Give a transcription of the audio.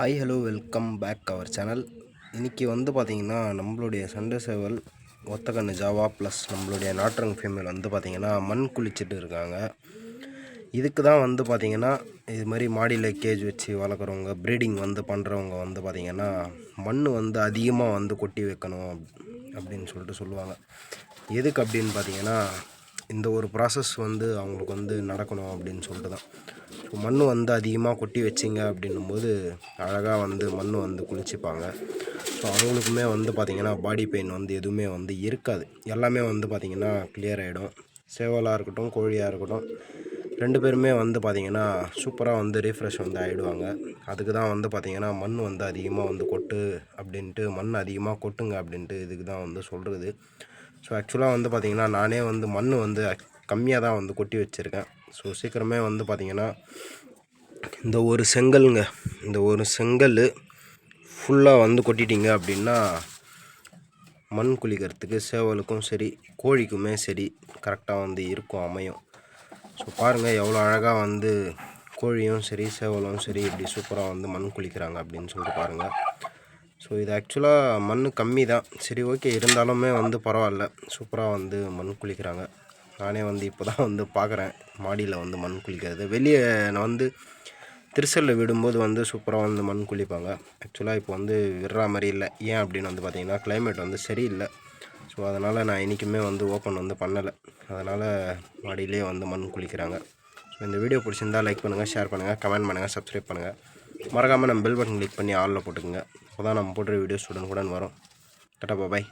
Hi hello welcome back our channel இன்றைக்கி வந்து பார்த்திங்கன்னா நம்மளுடைய சண்டை சேவல் ஒத்தக்கண்ணு ஜாவா ப்ளஸ் நம்மளுடைய நாட்டுரங் ஃபீமேல் வந்து பார்த்திங்கன்னா மண் குளிச்சுட்டு இருக்காங்க. இதுக்கு தான் வந்து பார்த்திங்கன்னா இது மாதிரி மாடியில் கேஜ் வச்சு வளர்க்குறவங்க ப்ரீடிங் வந்து பண்ணுறவங்க வந்து பார்த்திங்கன்னா மண் வந்து அதிகமாக வந்து கொட்டி வைக்கணும் அப்படின்னு சொல்லிட்டு சொல்லுவாங்க. எதுக்கு அப்படின்னு பார்த்திங்கன்னா இந்த ஒரு ப்ராசஸ் வந்து அவங்களுக்கு வந்து நடக்கணும் அப்படின்னு சொல்லிட்டு தான். ஸோ மண் வந்து அதிகமாக கொட்டி வச்சிங்க அப்படின்னும்போது அழகாக வந்து மண் வந்து குளிச்சுப்பாங்க. ஸோ அவங்களுக்குமே வந்து பார்த்திங்கன்னா பாடி பெயின் வந்து எதுவுமே வந்து இருக்காது. எல்லாமே வந்து பார்த்திங்கன்னா கிளியர் ஆகிடும் சேவலாக இருக்கட்டும் கோழியாக இருக்கட்டும் ரெண்டு பேருமே வந்து பார்த்திங்கன்னா சூப்பராக வந்து ரீஃப்ரெஷ் வந்து ஆகிடுவாங்க அதுக்கு தான் வந்து பார்த்திங்கன்னா மண் வந்து அதிகமாக வந்து கொட்டு அப்படின்ட்டு மண் அதிகமாக கொட்டுங்க அப்படின்ட்டு இதுக்கு தான் வந்து சொல்கிறது ஸோ ஆக்சுவலாக வந்து பார்த்திங்கன்னா நானே வந்து மண் வந்து கம்மியாக தான் வந்து கொட்டி வச்சுருக்கேன். ஸோ சீக்கிரமே வந்து பார்த்திங்கன்னா இந்த ஒரு செங்கல்ங்க இந்த ஒரு செங்கல் ஃபுல்லாக வந்து கொட்டிட்டீங்க அப்படின்னா மண் குளிக்கிறதுக்கு சேவலுக்கும் சரி கோழிக்குமே சரி கரெக்டாக வந்து இருக்கும் அமையும். ஸோ பாருங்கள் எவ்வளோ அழகாக வந்து கோழியும் சரி சேவலும் சரி இப்படி சூப்பராக வந்து மண் குளிக்கிறாங்க அப்படின்னு சொல்லிட்டு பாருங்கள் ஸோ இது ஆக்சுவலாக மண் கம்மி தான். சரி ஓகே இருந்தாலுமே வந்து பரவாயில்ல. சூப்பராக வந்து மண் குளிக்கிறாங்க. நானே வந்து இப்போ தான் வந்து பார்க்குறேன். மாடியில் வந்து மண் குளிக்கிறது. வெளியே நான் வந்து திருச்சலில் விடும்போது வந்து சூப்பராக வந்து மண் குளிப்பாங்க. ஆக்சுவலாக இப்போ வந்து விடுற மாதிரி இல்லை. ஏன் அப்படின்னு வந்து பார்த்திங்கன்னா கிளைமேட் வந்து சரியில்லை. ஸோ அதனால் நான் இன்றைக்குமே வந்து ஓப்பன் வந்து பண்ணலை. அதனால் மாடியிலே வந்து மண் குளிக்கிறாங்க. ஸோ இந்த வீடியோ பிடிச்சிருந்தால் லைக் பண்ணுங்கள் ஷேர் பண்ணுங்கள் கமெண்ட் பண்ணுங்கள் சப்ஸ்கிரைப் பண்ணுங்கள் மறக்காமல் நம்ம பெல் பட்டன் கிளிக் பண்ணி ஆளில் போட்டுக்கோங்க. அப்போ தான் நம்ம போடுற வீடியோஸ் உடனுக்குடன் வரும். டாட்டா பாய்